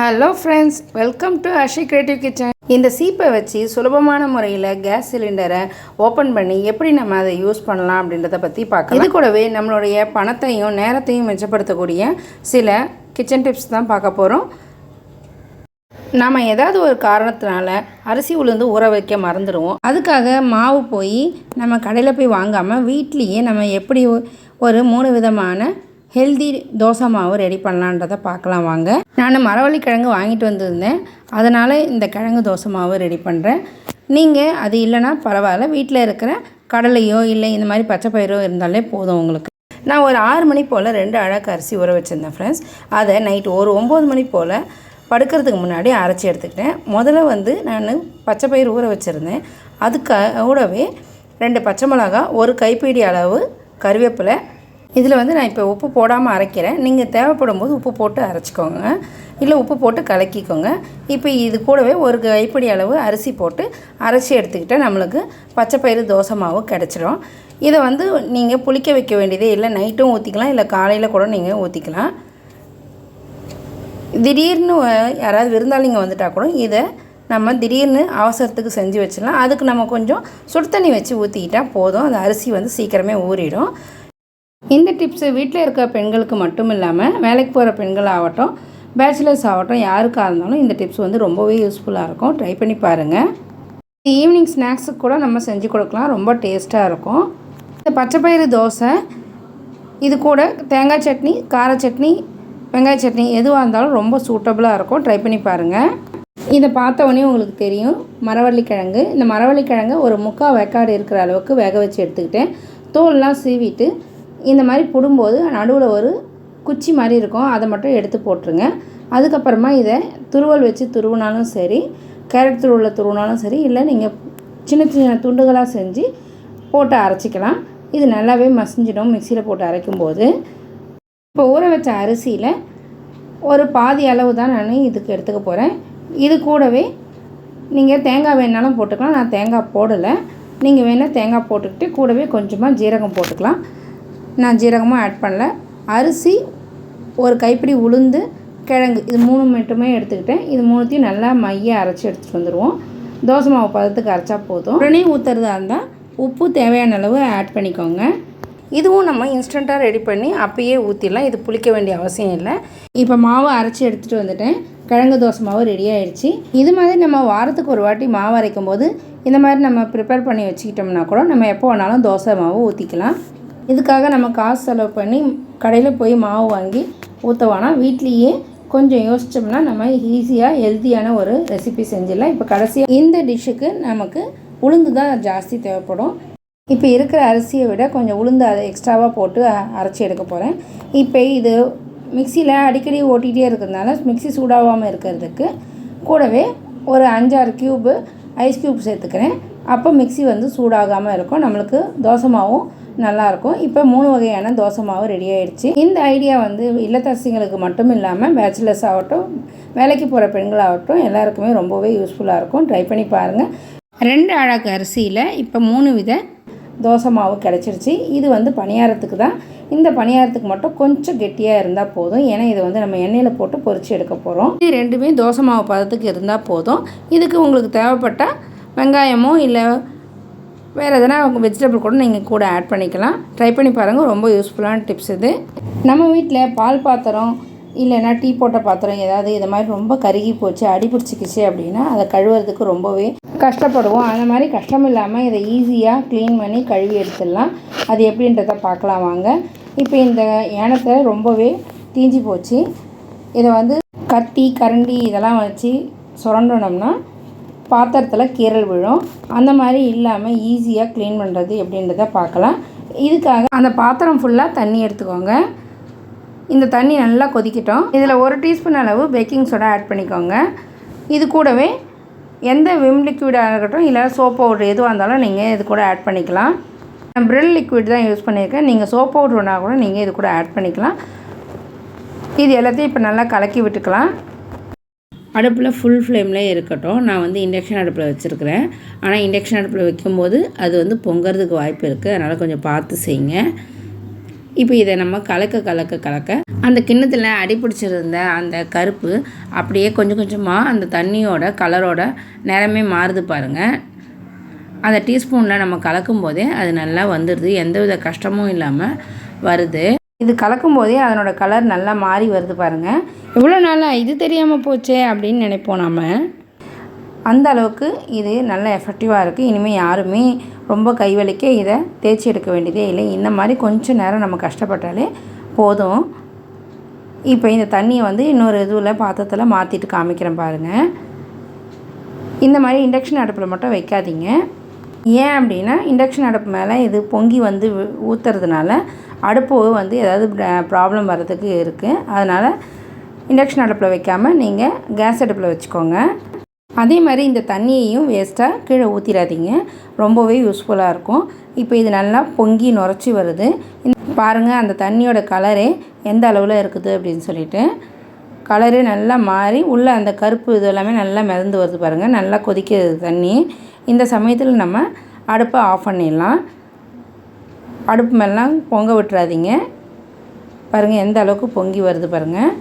Hello friends welcome to Ashi creative kitchen இந்த சீப்பை வச்சு சுலபமான முறையில் கேஸ் சிலிண்டரை ஓப்பன் பண்ணி எப்படி நம்ம அதை யூஸ் பண்ணலாம் அப்படின்றத பற்றி பார்க்கலாம். இது கூடவே நம்மளுடைய பணத்தையும் நேரத்தையும் மிச்சப்படுத்தக்கூடிய சில கிச்சன் டிப்ஸ் தான் பார்க்க போகிறோம் நாம் ஏதாவது ஒரு காரணத்தினால அரிசி உளுந்து ஊற வைக்க மறந்துடுவோம். அதுக்காக மாவு போய் நம்ம கடையில் போய் வாங்காமல் வீட்லேயே நம்ம எப்படி ஒரு மூணு விதமான ஹெல்தி தோசை மாவு ரெடி பண்ணலான்றதை பார்க்கலாம் வாங்க. நான் மரவள்ளி கிழங்கு வாங்கிட்டு வந்திருந்தேன். அதனால் இந்த கிழங்கு தோசை மாவு ரெடி பண்ணுறேன் நீங்கள் அது இல்லைன்னா பரவாயில்ல வீட்டில் இருக்கிற கடலையோ இல்லை இந்த மாதிரி பச்சை பயிரோ இருந்தாலே போதும் உங்களுக்கு. நான் ஒரு ஆறு மணி போல் ரெண்டு அழகு அரிசி ஊற வச்சுருந்தேன் ஃப்ரெண்ட்ஸ் அதை நைட்டு ஒரு ஒம்பது மணி போல் படுக்கிறதுக்கு முன்னாடி அரைச்சி எடுத்துக்கிட்டேன். முதல்ல வந்து நான் பச்சை பயிர் ஊற வச்சுருந்தேன். அதுக்கு கூடவே ரெண்டு பச்சை மிளகா ஒரு கைப்பிடி அளவு கருவேப்பிலை இதில் வந்து நான் இப்போ உப்பு போடாமல் அரைக்கிறேன். நீங்கள் தேவைப்படும் போது உப்பு போட்டு அரைச்சிக்கோங்க. இல்லை உப்பு போட்டு கலக்கிக்கோங்க. இப்போ இது கூடவே ஒரு கைப்பிடி அளவு அரிசி போட்டு அரைச்சி எடுத்துக்கிட்டால் நம்மளுக்கு பச்சை பயிறு தோசை மாவு கிடச்சிரும். இதை வந்து நீங்கள் புளிக்க வைக்க வேண்டியதே இல்லை. நைட்டும் ஊற்றிக்கலாம். இல்லை காலையில் கூட நீங்கள் ஊற்றிக்கலாம். திடீர்னு யாராவது விருந்தாளிங்க வந்துட்டால் கூட இதை நம்ம திடீர்னு அவசரத்துக்கு செஞ்சு வச்சிடலாம். அதுக்கு நம்ம கொஞ்சம் சுடு தண்ணி வச்சு ஊற்றிக்கிட்டால் போதும். அந்த அரிசி வந்து சீக்கிரமே ஊறிடும். இந்த டிப்ஸு வீட்டில் இருக்க பெண்களுக்கு மட்டும் இல்லாமல் வேலைக்கு போகிற பெண்கள் ஆகட்டும் பேச்சுலர்ஸ் ஆகட்டும் யாருக்காக இருந்தாலும் இந்த டிப்ஸ் வந்து ரொம்பவே யூஸ்ஃபுல்லாக இருக்கும். ட்ரை பண்ணி பாருங்கள் ஈவினிங் ஸ்நாக்ஸுக்கு கூட நம்ம செஞ்சு கொடுக்கலாம். ரொம்ப டேஸ்ட்டாக இருக்கும். இந்த பச்சைப்பயிறு தோசை இது கூட தேங்காய் சட்னி கார சட்னி வெங்காய சட்னி எதுவாக இருந்தாலும் ரொம்ப சூட்டபுளாக இருக்கும். ட்ரை பண்ணி பாருங்கள் இதை பார்த்த உடனே உங்களுக்கு தெரியும். மரவள்ளிக்கிழங்கு. இந்த மரவள்ளிக்கிழங்கு ஒரு முக்கால் வேக்காடு இருக்கிற அளவுக்கு வேக வச்சு எடுத்துக்கிட்டேன். தோல்லாம் சீவிட்டு இந்த மாதிரி போடும்போது நடுவில் ஒரு குச்சி மாதிரி இருக்கும். அதை மட்டும் எடுத்து போட்டுருங்க. அதுக்கப்புறமா இதை துருவல் வச்சு துருவினாலும் சரி கேரட் துருவலில் துருவினாலும் சரி இல்லை நீங்கள் சின்ன சின்ன துண்டுகளாக செஞ்சு போட்டு அரைச்சிக்கலாம். இது நல்லாவே மசிஞ்சிடும் மிக்சியில் போட்டு அரைக்கும்போது. இப்போ ஊற வச்ச அரிசியில் ஒரு பாதி அளவு தான் நான் இதுக்கு எடுத்துக்க போகிறேன் இது கூடவே நீங்கள் தேங்காய் வேணாலும் போட்டுக்கலாம். நான் தேங்காய் போடலை. நீங்கள் வேணால் தேங்காய் போட்டுக்கிட்டு கூடவே கொஞ்சமாக ஜீரகம் போட்டுக்கலாம். நான் ஜீரகமும் ஆட் பண்ணல. அரிசி ஒரு கைப்பிடி உளுந்து கிழங்கு இது மூணு மட்டுமே எடுத்துக்கிட்டேன். இது மூணுத்தையும் நல்லா மைய அரைச்சி எடுத்துகிட்டு வந்துடுவோம் தோசை மாவு பதத்துக்கு அரைச்சா போதும். உடனே ஊற்றுறதா இருந்தால் உப்பு தேவையான அளவு ஆட் பண்ணிக்கோங்க. இதுவும் நம்ம இன்ஸ்டண்ட்டாக ரெடி பண்ணி அப்பயே ஊற்றிடலாம் இது புளிக்க வேண்டிய அவசியம் இல்லை. இப்போ மாவு அரைச்சி எடுத்துகிட்டு வந்துட்டேன். கிழங்கு தோசை மாவு ரெடி ஆயிடுச்சு. இது மாதிரி நம்ம வாரத்துக்கு ஒரு வாட்டி மாவு அரைக்கும் போது இந்த மாதிரி நம்ம ப்ரிப்பேர் பண்ணி வச்சுக்கிட்டோம்னா கூட நம்ம எப்போ வேணாலும் தோசை மாவு ஊற்றிக்கலாம் இதுக்காக நம்ம காசு செலவு பண்ணி கடையில் போய் மாவு வாங்கி ஊற்றவானா வீட்லேயே கொஞ்சம் யோசிச்சோம்னா நம்ம ஈஸியாக ஹெல்த்தியான ஒரு ரெசிபி செஞ்சிடலாம். இப்போ கடைசியாக இந்த டிஷ்ஷுக்கு நமக்கு உளுந்து தான் ஜாஸ்தி தேவைப்படும். இப்போ இருக்கிற அரிசியை விட கொஞ்சம் உளுந்து அதை எக்ஸ்ட்ராவாக போட்டு அரைச்சி எடுக்க போகிறேன் இப்போ இது மிக்சியில் அடிக்கடி ஓட்டிகிட்டே இருக்கிறதுனால மிக்ஸி சூடாகாமல் இருக்கிறதுக்கு கூடவே ஒரு அஞ்சாறு க்யூப்பு ஐஸ் க்யூப் சேர்த்துக்கிறேன். அப்போ மிக்ஸி வந்து சூடாகாமல் இருக்கும். நம்மளுக்கு தோசை மாவும் நல்லாயிருக்கும். இப்போ மூணு வகையான தோசை மாவு ரெடி ஆயிடுச்சு. இந்த ஐடியா வந்து இல்லத்தரசிங்களுக்கு மட்டும் இல்லாமல் பேச்சுலர்ஸ் ஆகட்டும் வேலைக்கு போகிற பெண்களாகட்டும் எல்லாருக்குமே ரொம்பவே யூஸ்ஃபுல்லாக இருக்கும். ட்ரை பண்ணி பாருங்கள் ரெண்டு அழகு அரிசியில் இப்போ மூணு வித தோசை மாவு கிடச்சிருச்சு. இது வந்து பணியாரத்துக்கு தான். இந்த பணியாரத்துக்கு மட்டும் கொஞ்சம் கெட்டியாக இருந்தால் போதும். ஏன்னா இது வந்து நம்ம எண்ணெயில் போட்டு பொறிச்சு எடுக்க போகிறோம் இது ரெண்டுமே தோசை மாவு பதத்துக்கு இருந்தால் போதும். இதுக்கு உங்களுக்கு தேவைப்பட்டால் வெங்காயமோ இல்லை வேறு எதனா வெஜிடபிள் கூட நீங்கள் கூட ஆட் பண்ணிக்கலாம். ட்ரை பண்ணி பாருங்கள் ரொம்ப யூஸ்ஃபுல்லான டிப்ஸ் இது. நம்ம வீட்டில் பால் பாத்திரம் இல்லைன்னா டீ போட்ட பாத்திரம் ஏதாவது இது மாதிரி ரொம்ப கருகி போச்சு அடி பிடிச்சிக்கிச்சு அப்படின்னா அதை கழுவுறதுக்கு ரொம்பவே கஷ்டப்படுவோம். அந்த மாதிரி கஷ்டம் இல்லாமல் இதை ஈஸியாக க்ளீன் பண்ணி கழுவி எடுத்துடலாம். அது எப்படின்றத பார்க்கலாம் வாங்க. இப்போ இந்த ஏனத்தை ரொம்பவே தீஞ்சு போச்சு. இதை வந்து கத்தி கரண்டி இதெல்லாம் வச்சு சுரண்டனோம்னா பாத்திரத்தில் கீறல் விழும். அந்த மாதிரி இல்லாமல் ஈஸியாக க்ளீன் பண்ணுறது எப்படின்றத பார்க்கலாம். இதுக்காக அந்த பாத்திரம் ஃபுல்லாக தண்ணி எடுத்துக்கோங்க. இந்த தண்ணி நல்லா கொதிக்கட்டும். இதில் ஒரு டீஸ்பூன் அளவு பேக்கிங் சோடா ஆட் பண்ணிக்கோங்க. இது கூடவே எந்த விம் லிக்விடாக இருக்கட்டும் இல்லை சோப் பவுடர் எதுவாக இருந்தாலும் நீங்கள் இது கூட ஆட் பண்ணிக்கலாம். நான் ப்ரில் லிக்விட் தான் யூஸ் பண்ணியிருக்கேன் நீங்கள் சோப் பவுட்ருனா கூட நீங்கள் இது கூட ஆட் பண்ணிக்கலாம். இது எல்லாத்தையும் இப்போ நல்லா கலக்கி விட்டுக்கலாம். அடுப்பில் ஃபுல் ஃப்ளேம்லே இருக்கட்டும். நான் வந்து இண்டக்ஷன் அடுப்பில் வச்சுருக்கிறேன். ஆனால் இண்டக்ஷன் அடுப்பில் வைக்கும்போது அது வந்து பொங்கிறதுக்கு வாய்ப்பு இருக்குது அதனால் கொஞ்சம் பார்த்து செய்யுங்க. இப்போ இதை நம்ம கலக்க கலக்க கலக்க அந்த கிண்ணத்தில் அடிப்பிடிச்சிருந்த அந்த கருப்பு அப்படியே கொஞ்சம் கொஞ்சமாக அந்த தண்ணியோட கலரோட நிறமே மாறுது பாருங்கள் அந்த டீஸ்பூனில் நம்ம கலக்கும் போதே அது நல்லா வந்துடுது எந்தவித கஷ்டமும் இல்லாமல் வருது. இது கலக்கும் போதே அதனோட கலர் நல்லா மாறி வருது பாருங்கள் இவ்வளோ நாளாக இது தெரியாமல் போச்சே அப்படின்னு நினைப்போம் நாம. அந்த அளவுக்கு இது நல்ல எஃபெக்டிவாக இருக்குது இனிமேல் யாருமே ரொம்ப கைவலிக்க இதை தேய்ச்சி எடுக்க வேண்டியதே இல்லை. இந்த மாதிரி கொஞ்சம் நேரம் நம்ம கஷ்டப்பட்டாலே போதும். இப்போ இந்த தண்ணியை வந்து இன்னொரு இதுவில் பாத்திரத்தில் மாற்றிட்டு காமிக்கிறேன் பாருங்கள் இந்த மாதிரி இண்டக்ஷன் அடுப்பில் மட்டும் வைக்காதீங்க. ஏன் அப்படின்னா இண்டக்ஷன் அடுப்பு மேலே இது பொங்கி வந்து ஊற்றுறதுனால அடுப்பு வந்து ஏதாவது ப்ராப்ளம் வர்றதுக்கு இருக்குது அதனால் இண்டக்ஷன் அடுப்பில் வைக்காமல் நீங்கள் கேஸ் அடுப்பில் வச்சுக்கோங்க. அதே மாதிரி இந்த தண்ணியையும் வேஸ்ட்டாக கீழே ஊற்றிடாதீங்க ரொம்பவே யூஸ்ஃபுல்லாக இருக்கும். இப்போ இது நல்லா பொங்கி நுரைச்சி வருது. பாருங்கள் அந்த தண்ணியோட கலரே எந்த அளவில் இருக்குது அப்படின்னு சொல்லிட்டு. கலரு நல்லா மாறி உள்ளே அந்த கருப்பு இது எல்லாமே நல்லா மிதந்து வருது பாருங்கள் நல்லா கொதிக்கிறது தண்ணி. இந்த சமயத்தில் நம்ம அடுப்பை ஆஃப் பண்ணிடலாம். அடுப்பு மேலாம் பொங்க விட்டுறாதீங்க. பாருங்கள் எந்த அளவுக்கு பொங்கி வருது பாருங்கள்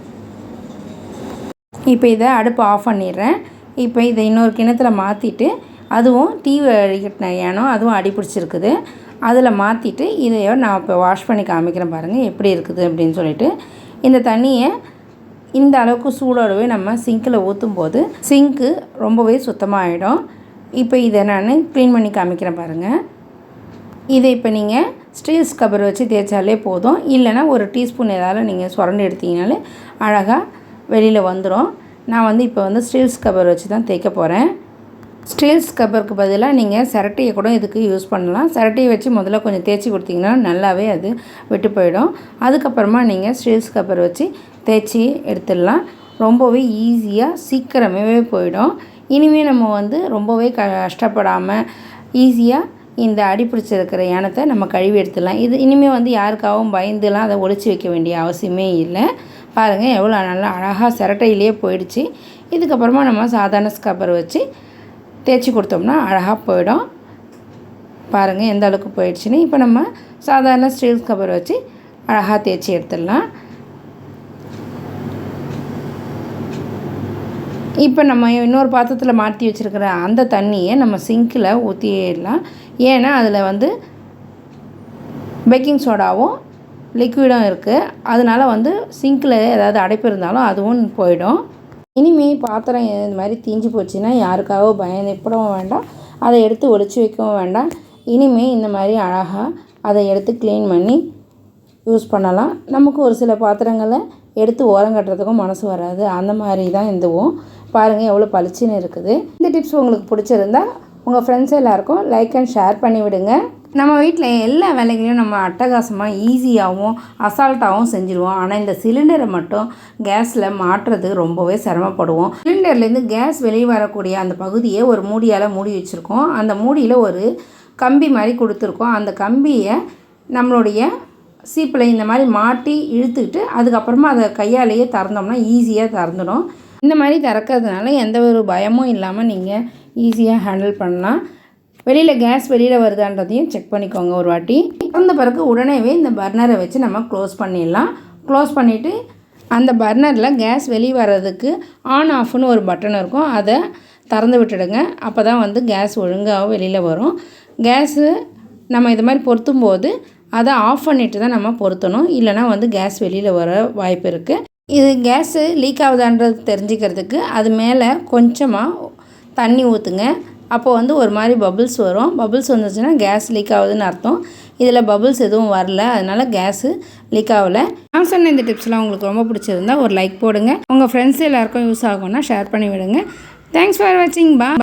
இப்போ இதை அடுப்பு ஆஃப் பண்ணிடுறேன். இப்போ இதை இன்னொரு கிணத்துல மாற்றிட்டு அதுவும் டீ அடிக்கட்டின ஏனோ அதுவும் அடி பிடிச்சிருக்குது அதில் மாற்றிட்டு இதையோ நான் இப்போ வாஷ் பண்ணி காமிக்கிறேன் பாருங்கள் எப்படி இருக்குது அப்படின்னு சொல்லிட்டு. இந்த தண்ணியை இந்த அளவுக்கு சூடோடவே நம்ம சிங்கில் ஊற்றும் போது சிங்க்கு ரொம்பவே சுத்தமாகிடும் இப்போ இதை நான் க்ளீன் பண்ணி காமிக்கிறேன் பாருங்கள் இதை இப்போ நீங்கள் ஸ்டீல் ஸ்கப்பர் வச்சு தேய்ச்சாலே போதும். இல்லைன்னா ஒரு டீஸ்பூன் ஏதாவது நீங்கள் சுரண்டு எடுத்தீங்கனாலே அழகாக வெளியில் வந்துடும் நான் வந்து இப்போ வந்து ஸ்டீல் ஸ்கப்பர் வச்சு தான் தேய்க்க போகிறேன் ஸ்டீல் ஸ்கப்பருக்கு பதிலாக நீங்கள் சிரட்டையை கூட இதுக்கு யூஸ் பண்ணலாம். சிரட்டையை வச்சு முதல்ல கொஞ்சம் தேய்ச்சி கொடுத்தீங்கன்னா நல்லாவே அது விட்டு போயிடும். அதுக்கப்புறமா நீங்கள் ஸ்டீல் ஸ்கப்பர் வச்சு தேய்ச்சி எடுத்துடலாம். ரொம்பவே ஈஸியாக சீக்கிரமாகவே போயிடும். இனிமேல் நம்ம வந்து ரொம்பவே கஷ்டப்படாமல் ஈஸியாக இந்த அடி பிடிச்சிருக்கிற யானத்தை நம்ம கழுவி எடுத்துடலாம். இது இனிமேல் வந்து யாருக்காகவும் பயந்துலாம் அதை ஒழிச்சு வைக்க வேண்டிய அவசியமே இல்லை. பாருங்கள் எவ்வளோ நல்லா அழகாக சிரட்டையிலே போயிடுச்சு. இதுக்கப்புறமா நம்ம சாதாரண ஸ்கப்பர் வச்சு தேய்ச்சி கொடுத்தோம்னா அழகாக போயிடும். பாருங்கள் எந்த அளவுக்கு போயிடுச்சுன்னு. இப்போ நம்ம சாதாரண ஸ்டீல் ஸ்கப்பர் வச்சு அழகாக தேய்ச்சி எடுத்துடலாம். இப்போ நம்ம இன்னொரு பாத்திரத்தில் மாற்றி வச்சுருக்கிற அந்த தண்ணியை நம்ம சிங்கில் ஊற்றிடலாம் ஏன்னா அதில் வந்து பேக்கிங் சோடாவும் லிக்விடும் இருக்குது அதனால வந்து சிங்கில் ஏதாவது அடைப்பு இருந்தாலும் அதுவும் போயிடும். இனிமே பாத்திரம் இந்த மாதிரி தீஞ்சு போச்சுன்னா யாருக்காகவும் பயப்படவும் வேண்டாம். அதை எடுத்து ஒழிச்சு வைக்கவும் வேண்டாம். இனிமே இந்த மாதிரி அழகாக அதை எடுத்து க்ளீன் பண்ணி யூஸ் பண்ணலாம். நமக்கு ஒரு சில பாத்திரங்களை எடுத்து ஓரம் கட்டுறதுக்கும் மனசு வராது. அந்த மாதிரி தான் இதுவும். பாருங்கள் எவ்வளோ பளிச்சுன்னு இருக்குது. இந்த டிப்ஸ் உங்களுக்கு பிடிச்சிருந்தா உங்கள் ஃப்ரெண்ட்ஸ் எல்லாருக்கும் லைக் அண்ட் ஷேர் பண்ணி விடுங்க. நம்ம வீட்டில் எல்லா வேலைகளையும் நம்ம அட்டகாசமாக ஈஸியாகவும் அசால்ட்டாகவும் செஞ்சுருவோம். ஆனால் இந்த சிலிண்டரை மட்டும் கேஸில் மாட்டுறது ரொம்பவே சிரமப்படுவோம். சிலிண்டர்லேருந்து கேஸ் வெளியே வரக்கூடிய அந்த பகுதியை ஒரு மூடியால் மூடி வச்சுருக்கோம். அந்த மூடியில் ஒரு கம்பி மாதிரி கொடுத்துருக்கோம். அந்த கம்பியை நம்மளுடைய சீப்பில் இந்த மாதிரி மாட்டி இழுத்துக்கிட்டு அதுக்கப்புறமா அதை கையாலேயே திறந்தோம்னா ஈஸியாக திறந்துடும். இந்த மாதிரி திறக்கிறதுனால எந்த ஒரு பயமும் இல்லாமல் நீங்கள் ஈஸியாக ஹேண்டில் பண்ணலாம். வெளியில் கேஸ் வெளியில் வருதான்றதையும் செக் பண்ணிக்கோங்க ஒரு வாட்டி. அந்த பிறகு உடனேவே இந்த பர்னரை வச்சு நம்ம க்ளோஸ் பண்ணிடலாம். க்ளோஸ் பண்ணிவிட்டு அந்த பர்னரில் கேஸ் வெளியே வர்றதுக்கு ஆன் ஆஃப்னு ஒரு பட்டன் இருக்கும். அதை திறந்து விட்டுடுங்க. அப்போ தான் வந்து கேஸ் ஒழுங்காக வெளியில் வரும். கேஸு நம்ம இது மாதிரி பொருத்தும் போது அதை ஆஃப் பண்ணிவிட்டு தான் நம்ம பொருத்தணும். இல்லைனா வந்து கேஸ் வெளியில் வர வாய்ப்பு இருக்குது இது கேஸு லீக் ஆகுதான்றது தெரிஞ்சுக்கிறதுக்கு அது மேலே கொஞ்சமாக தண்ணி ஊற்றுங்க அப்போ வந்து ஒரு மாதிரி பபுள்ஸ் வரும். பபுள்ஸ் வந்துச்சுன்னா கேஸ் லீக் ஆகுதுன்னு அர்த்தம். இதில் பபுள்ஸ் எதுவும் வரல. அதனால் கேஸு லீக் ஆகலை. நான் சொன்ன இந்த டிப்ஸ்லாம் உங்களுக்கு ரொம்ப பிடிச்சிருந்தா ஒரு லைக் போடுங்க. உங்கள் ஃப்ரெண்ட்ஸ் எல்லாருக்கும் யூஸ் ஆகும்னா ஷேர் பண்ணி விடுங்க. தேங்க்ஸ் ஃபார் வாட்சிங் பா